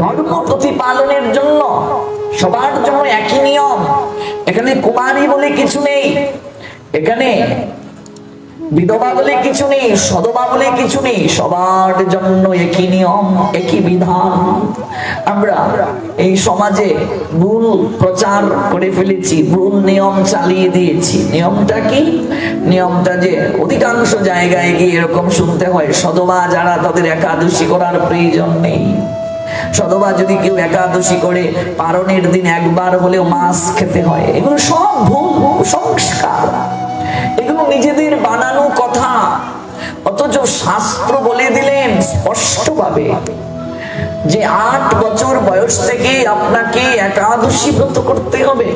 ধর্ম প্রতিপালনের জন্য, সবার জন্য একই নিয়ম। এখানে কুমারী বলে কিছু নেই, এখানে বিধবা বলে কিছু নেই, সদবা বলে কিছু নেই, সবার জন্য একই নিয়ম, একই বিধান। আমরা এই সমাজে ভুল প্রচার করে ফেলেছি, ভুল নিয়ম চালিয়ে দিয়েছি। নিয়মটা কি? নিয়মটা যে অধিকাংশ জায়গায় গিয়ে এরকম শুনতে হয়, সদবা যারা তাদের একাদশী করার প্রয়োজন নেই। সদবা যদি কেউ একাদশী করে, পারণের দিন একবার হলেও মাছ খেতে হয়। এগুলো সব ভুল সংস্কার এগুলো নিজেদের বানানো কথা। অথচ শাস্ত্র বলে দিলেন স্পষ্টভাবে যে আট বছর বয়স থেকে আপনাকে একাদশী ব্রত করতে হবে।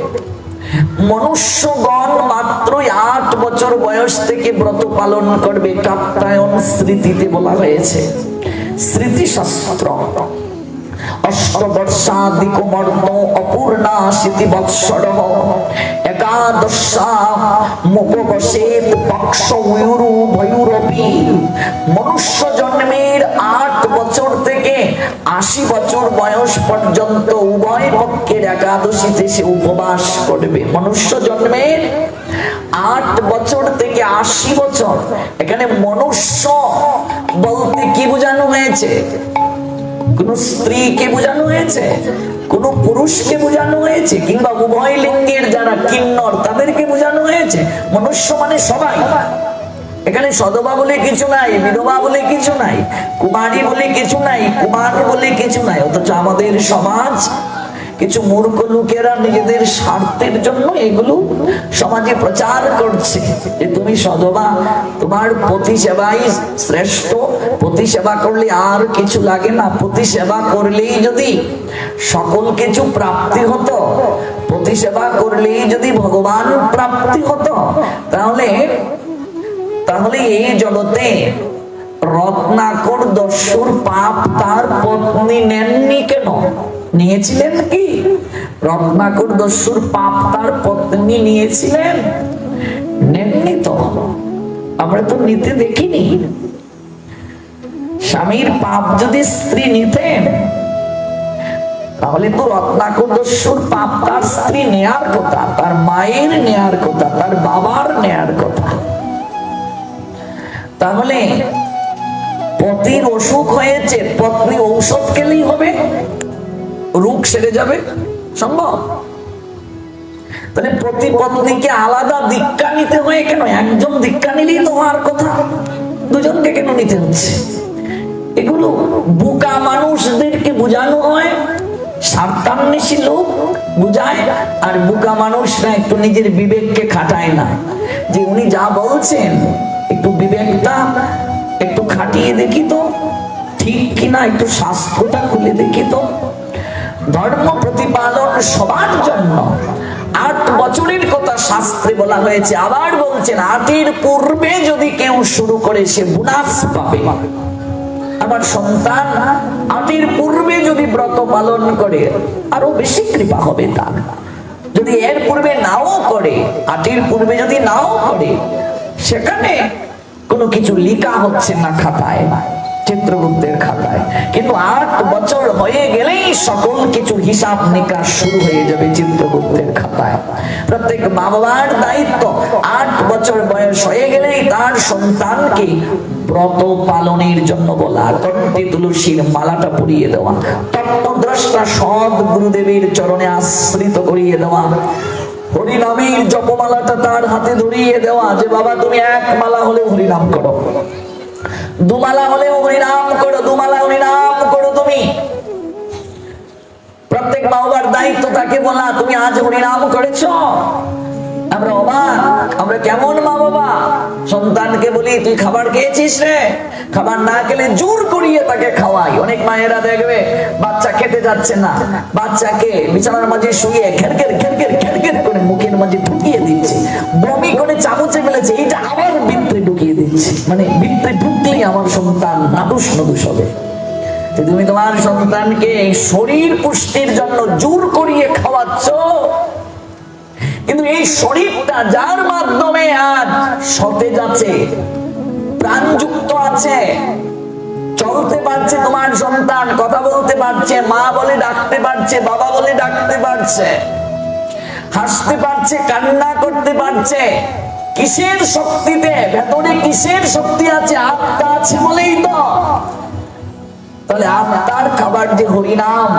মনুষ্যগণ মাত্রই আট বছর বয়স থেকে ব্রত পালন করবে, কাপ্তায়ন স্মৃতিতে বলা হয়েছে। স্মৃতিশাস্ত্র। অষ্টবর্ষাদিকমর্দ অপূর্ণা শীতি বৎসর একাদশা মুপবসেত পক্ষ উয়ুরু ভয়ুরপি মনুষ্য জন্মের আট বছর থেকে আশি বছর বয়স পর্যন্ত উভয় পক্ষের একাদশীতে সে উপবাস করবে। মনুষ্য জন্মের আট বছর থেকে আশি বছর। এখানে মনুষ্য বলতে কি বোঝানো হয়েছে? কোন স্ত্রীকে বোঝানো হয়েছে, কোন পুরুষকে বোঝানো হয়েছে, কিংবা উভয় লিঙ্গের যারা কিন্নর তাদেরকে বোঝানো হয়েছে? মনুষ্য মানে সবাই। এখানে সদবা বলে কিছু নাই, বিধবা বলে কিছু নাই, কুমারী বলে কিছু নাই, কুমার বলে কিছু নাই, অথচ আমাদের সমাজ কিছু মূর্খ লোকেরা নিজেদের স্বার্থের জন্য এগুলো সমাজে প্রচার করছে যে তুমি সদবা তোমার পতি সেবাই শ্রেষ্ঠ পতি সেবা করলে আর কিছু লাগে না পতি সেবা করলেই যদি সকল কিছু প্রাপ্তি হতো পতি সেবা করলেই যদি ভগবান প্রাপ্তি হতো, তাহলে তাহলে এই জগতে রত্নাকর দস্যুর পাপ তার পত্নী নেননি কেন? নিয়েছিলেন কি? রত্নাকর দস্যুর পাপ তার পত্নী নিয়েছিলেন। নেননি তো? আমরা তো নিতে দেখিনি। স্বামীর পাপ যদি স্ত্রী নিতেন, তাহলে তো রত্নাকর দস্যুর পাপ তার স্ত্রী নেয়ার কথা, তার মায়ের নেয়ার কথা, তার বাবার নেয়ার কথা। তাহলে পতির অসুখ হয়েছে, পত্নী ঔষধ খেলেই হবে? রোগ সেরে যাবে? সম্ভব? তাহলে প্রতি পত্নীকে আলাদা দীক্ষা নিতে হয় কেন? একজন দীক্ষা নিলেই তো হওয়ার কথা। দুজনকে কেন নিতে হচ্ছে? এগুলো বোকা মানুষদেরকে বোঝানো হয়, স্বার্থান্বেষী লোক বুঝায়, আর বোকা মানুষরা একটু নিজের বিবেককে খাটায় না। যে উনি যা বলছেন, একটু বিবেকটা একটু খাটিয়ে দেখি তো, ঠিক কিনা, একটু শাস্ত্রটা খুলে দেখি তো। ধর্ম প্রতিপালন সবার জন্য। আট বছরের কথা শাস্ত্রে বলা হয়েছে। আবার বলছেন, আটের পূর্বে যদি কেউ শুরু করে, সে বুনাস পাবে। আমার সন্তান, আটের পূর্বে যদি ব্রত পালন করে, আরও বেশি কৃপা হবে তার। যদি এর পূর্বে নাও করে, আটের পূর্বে যদি নাও করে, সেখানে কোনো কিছু লিখা হচ্ছে না, খাতায় চিত্রগুপ্তের খাতায়। কিন্তু আট বছর হয়ে গেলেই সকল কিছু হিসাব নিকাশ শুরু হয়ে যাবে চিত্রগুপ্তের খাতায়। প্রত্যেক মা বাবার দায়িত্ব আট বছর বয়স হয়ে গেলেই তার সন্তানকে ব্রত পালনের জন্য বলা। কণ্ঠে তুলসীর মালাটা পরিয়ে দেওয়া। তত্ত্বদ্রষ্টা সৎ গুরুদেবের চরণে আশ্রিত করিয়ে দেওয়া। হরিনামের জপমালাটা তার হাতে ধরিয়ে দেওয়া যে, বাবা, তুমি এক মালা হলে হরিনাম করো। দুমালা হলে হরিনাম করো, দুমালা হরিনাম করো তুমি। প্রত্যেক মা বাবার দায়িত্ব তাকে বলা তুমি আজ হরিনাম করেছ? আমরা অবাক, আমরা কেমন মা বাবা সন্তানকে বলি, তুই খাবার খেয়েছিস রে? খাবার না খেলে জোর করিয়ে তাকে খাওয়াই। অনেক মায়েরা দেখবে, বাচ্চা খেতে যাচ্ছে না। বাচ্চাকে বিছানার মাঝে শুয়ে খেরকের খেরকের খেরকের করে মুখের মাঝে ঢুকিয়ে দিচ্ছে। বমি করে চামচে ফেলেছে, এইটা আবার ঢুকিয়ে মানে বৃত্তে ঢুকলেই আমার সন্তান, নাটুস নদুস হবে। তুমি তোমার সন্তানকে শরীর পুষ্টির জন্য জোর করিয়ে খাওয়াচ্ছ। কিন্তু এই শরীরটা যার মাধ্যমে আজ সতেজ আছে, প্রাণযুক্ত আছে, চলতে পারছে তোমার সন্তান, কথা বলতে পারছে, মা বলে ডাকতে পারছে, বাবা বলে ডাকতে পারছে, হাসতে পারছে, কান্না করতে পারছে কিসের শক্তিতে? ভেতরে কিসের শক্তি আছে? আত্মা আছে বলেই তো। তাহলে আত্মার খাবার যে হরিনাম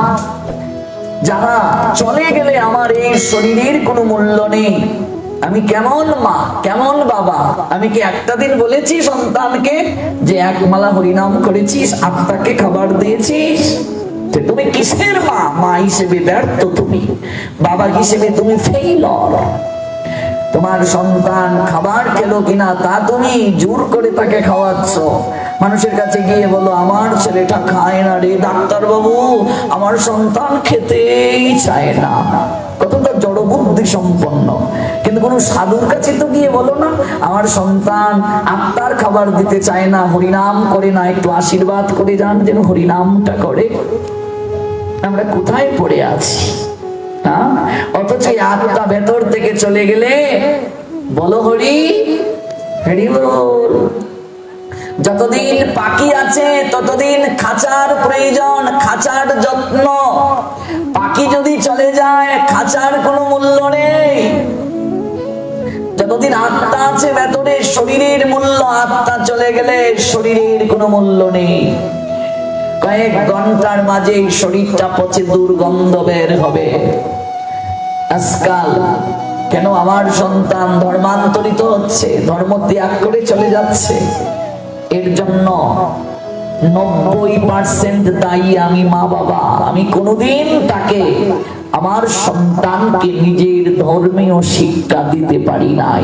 যারা চলে গেলে আমার এই শরীরের কোনো মূল্য নেই। আমি কেমন মা? কেমন বাবা? আমি কি একটা দিন বলেছি সন্তানকে যে এক মালা হরিনাম করেছিস, আত্মাকে খাবার দিয়েছিস? তুমি কিসের মা? মা হিসেবে ব্যর্থ তুমি। বাবা হিসেবে তুমি ফেইলর তোমার সন্তান খাবার খেলো কিনা তা তুমি জোর করে তাকে খাওয়াচ্ছ। মানুষের কাছে গিয়ে বলো, আমার ছেলেটা খায় না রে ডাক্তার বাবু আমার সন্তান খেতেই চায় না। কতটা জড়বুদ্ধি সম্পন্ন। কিন্তু কোনো সাধুর কাছে তো গিয়ে বলো না, আমার সন্তান আত্মার খাবার দিতে চায় না, হরিনাম করে না, একটু আশীর্বাদ করে যান, যেন হরিনামটা করে। আমরা কোথায় পড়ে আছি? অথচ এই আত্মা ভেতর থেকে চলে গেলে, বলো হরি হরি বল। যতদিন পাখি আছে, ততদিন খাঁচার প্রয়োজন, খাঁচার যত্ন। পাখি যদি চলে যায়, খাঁচার কোনো মূল্য নেই। যতদিন আত্মা আছে ভেতরে, শরীরের মূল্য, আত্মা চলে গেলে শরীরের কোনো মূল্য নেই। কয়েক ঘণ্টার মাঝে শরীরটা পচে দুর্গন্ধ বের হবে। আজকাল কেন আমার সন্তান ধর্মান্তরিত হচ্ছে? ধর্ম ত্যাগ করে চলে যাচ্ছে। এর জন্য নব্বই পার্সেন্ট দায়ী আমি মা বাবা। আমি কোনোদিন তাকে আমার সন্তানকে নিজের ধর্মীয় শিক্ষা দিতে পারি নাই।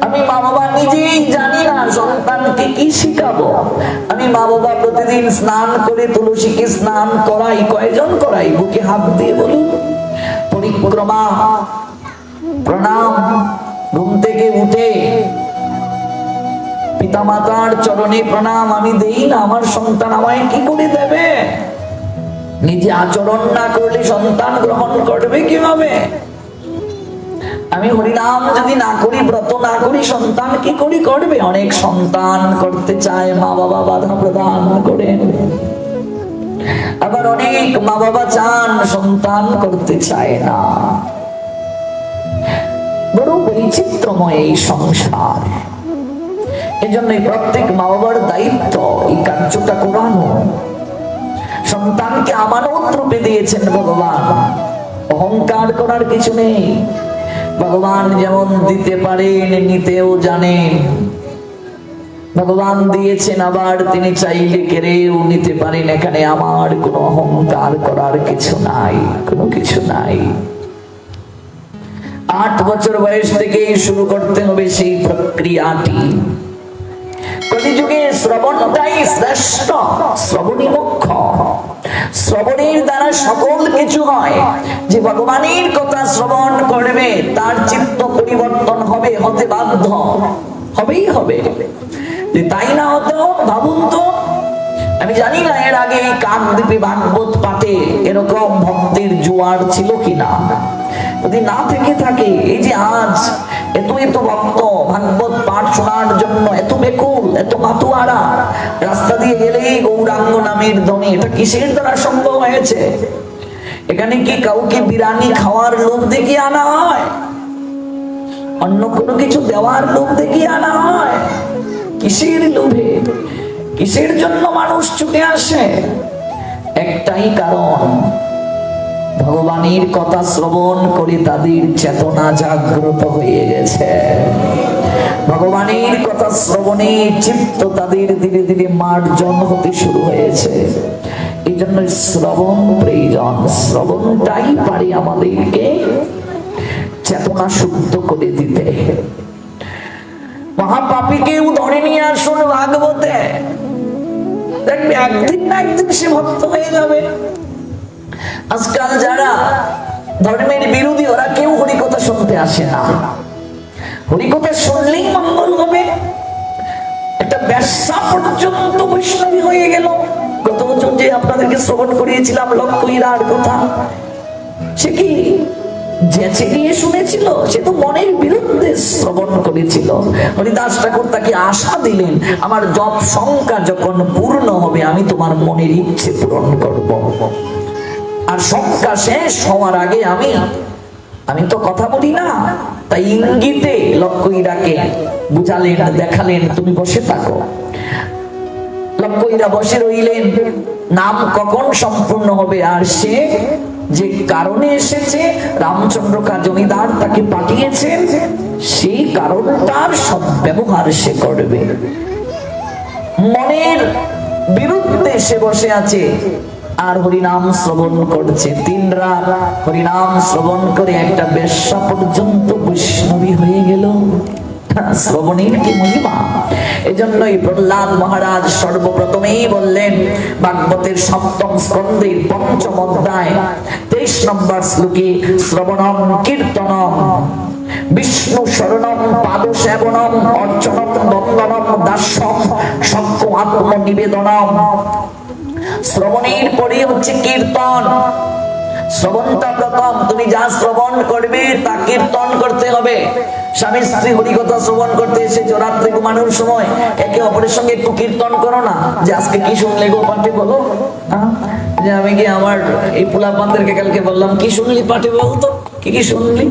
আমি মা বাবা নিজেই জানি না সন্তানকে কি শিখাবো। আমি মা বাবা প্রতিদিন স্নান করে তুলসীকে স্নান করাই, কয়জন করাই? বুকে হাত দিয়ে বলুন। পরিক্রমা প্রণাম। ঘুম থেকে উঠে পিতামাতার চরণে প্রণাম। আমি দেই না, আমার সন্তান আমায় কি করে দেবে? নিজে আচরণ না করলে সন্তান গ্রহণ করবে কীভাবে? আমি হরিনাম যদি না করি, ব্রত না করি, সন্তান কি করি করবে? অনেক সন্তান করতে চায় মা বাবা বাধা প্রদান করেন আবার অনেক মা বাবা চান, সন্তান করতে চায় না। বড় বৈচিত্র্যময় এই সংসার। এজন্য প্রত্যেক মা বাবার দায়িত্ব এই কার্যটা করানো। সন্তানকে আমানত রূপে দিয়েছেন ভগবান। অহংকার করার কিছু নেই। ভগবান যেমন দিতে পারেন, নিতেও জানেন। ভগবান দিয়েছেন আবার, তিনি চাইলে কেড়েও নিতে পারেন। এখানে আমার কোনো অহংকার করার কিছু নাই, কোনো কিছু নাই। আট বছর বয়স থেকেই শুরু করতে হবে সেই প্রক্রিয়াটি। কলিযুগে শ্রবণটাই শ্রেষ্ঠ শ্রবণী মুখ্য। শ্রবণের দ্বারা সকল কিছু হয়। যে ভগবানের কথা শ্রবণ করবে, তার চিত্ত পরিবর্তন হবে, হতে বাধ্য। হবেই হবে। তাই না হতো ভাবুন তো। আমি জানি না এর আগে কাকদ্বীপে ভাগবত পাঠে এরকম ভক্তের জোয়ার ছিল কিনা। যদি না থেকে থাকে, এই যে আজ এত এত ভক্ত ভাগবত পাঠ শোনার জন্য এত বেকুল, এত মাতুয়ারা, রাস্তা দিয়ে গেলেই গৌরাঙ্গ নামের ধ্বনি, এটা কিসের দ্বারা সম্ভব হয়েছে? এখানে কি কাউকে বিরানি খাওয়ার লোভ দেখিয়ে আনা হয়? অন্য কোনো কিছু দেওয়ার লোভ দেখিয়ে আনা হয়? কিসের লোভে? কিসের জন্য মানুষ ছুটে আসে? একটাই কারণ, ভগবানের কথা শ্রবণ করে তাদের চেতনা জাগ্রত হয়ে গেছে। ভগবানের কথা শ্রবণে চিত্ত তাদের ধীরে ধীরে মার্জন হতে শুরু হয়েছে। এই জন্য শ্রবণ প্রয়োজন। শ্রবণটাই পারে আমাদেরকে চেতনা শুদ্ধ করে দিতে। মহাপাপীকেও ধরে নিয়ে আসুন ভাগবতে। দেখবে একদিন না একদিন সে ভক্ত হয়ে যাবে। আজকাল যারা ধর্মের বিরোধী, ওরা কেউ হরিকথা শুনতে আসে না। হরিকথা শুনলেই মঙ্গল হবে। একটা ব্যবসা পর্যন্ত বৈষ্ণবী হয়ে গেল। গত বছর যে আপনাদেরকে শ্রবণ করিয়েছিলাম লক্ষ্য হীরার কথা, সে কি আমি তোমার মনের ইচ্ছে পূরণ করব। আর সংখ্যা শেষ হওয়ার আগে আমি আমি তো কথা বলি না, তাই ইঙ্গিতে লক্ষ্মীরাকে বুঝালেন, দেখালেন, তুমি বসে থাকো। লক্ষ্মীরা বসে রইলেন। নাম কখন সম্পূর্ণ হবে আর সে যে কারণে এসেছে রামচন্দ্র জমিদার তাকে পাঠিয়েছেন, সেই কারণটার সব ব্যবহার সে করবে। মনের বিরুদ্ধে সে বসে আছে, আর হরিনাম শ্রবণ করছে। তিন রাত হরিনাম শ্রবণ করে একটা বেশ্যা পর্যন্ত বৈষ্ণবী হয়ে গেল। শ্রবণের কি মহিমা? এজন্যই প্রহ্লাদ মহারাজ, সর্বপ্রথমেই বললেন, ভাগবতের সপ্তম স্কন্ধের পঞ্চম অধ্যায়, তেইশ নম্বর শ্লোকে শ্রবণম, কীর্তনম। বিষ্ণু শরণম, পাদ সেবনম, অর্চনম বন্দনম দাস্যম সক্ষ আত্ম নিবেদনম শ্রবণের পরে হচ্ছে কীর্তন। শ্রবণটা প্রথম, তুমি যা শ্রবণ করবে তা কীর্তন করতে হবে। স্বামী স্ত্রী হরিকথা শ্রবণ করতে এসেছ, রাত্রে ঘুমানোর সময়। একে অপরের সঙ্গে একটু কীর্তন করো না। যে আজকে কি শুনলে গো পাঠে বলো? হ্যাঁ? যে আমি কি আমার এই পোলা পান্দেরকে কালকে বললাম, কি শুনলি পাঠে বলতো কি কি শুনলি?